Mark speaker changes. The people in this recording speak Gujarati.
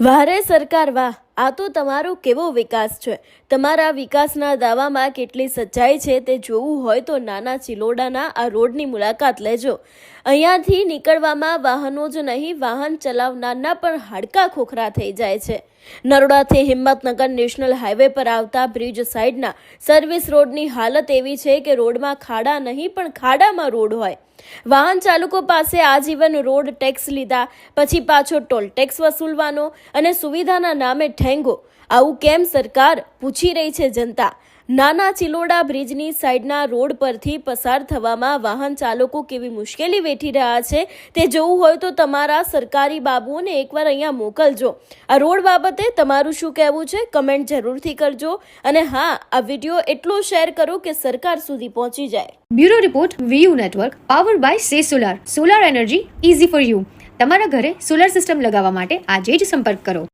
Speaker 1: વારે સરકાર વાહ. આ તો તમારો કેવો વિકાસ છે? તમારા વિકાસના દાવામાં કેટલી સચ્ચાઈ છે તે જોવું હોય તો નાના ચિલોડાના આ રોડની મુલાકાત લેજો. અહીંયાથી નીકળવામાં વાહનો જ નહીં, વાહન ચલાવનારના પણ હાડકાં ખોખરા થઈ જાય છે. નરોડાથી હિંમતનગર નેશનલ હાઈવે પર આવતા બ્રિજ સાઈડના સર્વિસ રોડની હાલત એવી છે કે રોડમાં ખાડા નહીં, પણ ખાડામાં રોડ હોય. વાહન ચાલકો પાસે આજીવન રોડ ટેક્સ લીધા, પછી પાછો ટોલ ટેક્સ વસૂલવાનો અને સુવિધાના નામે ઠેંગો આવું કેમ સરકાર પૂછી રહી છે જનતા? નાના ચિલોડા બ્રિજની સાઈડના રોડ પરથી પસાર થવામાં વાહન ચાલકો કેવી મુશ્કેલી વેઠી રહ્યા છે? તે જોવું હોય તો તમારા સરકારી બાબુઓને એકવાર અહીંયા મોકલજો. આ રોડ બાબતે તમારું શું કહેવું છે? કમેન્ટ જરૂરથી કરજો. અને હા, આ વીડિયો એટલો શેર કરો કે સરકાર સુધી પહોંચી જાય.
Speaker 2: Bureau report, VU network power by સે solar. Solar energy easy for you. તમારા ઘરે સોલાર સિસ્ટમ લગાવવા માટે આજે જ સંપર્ક કરો.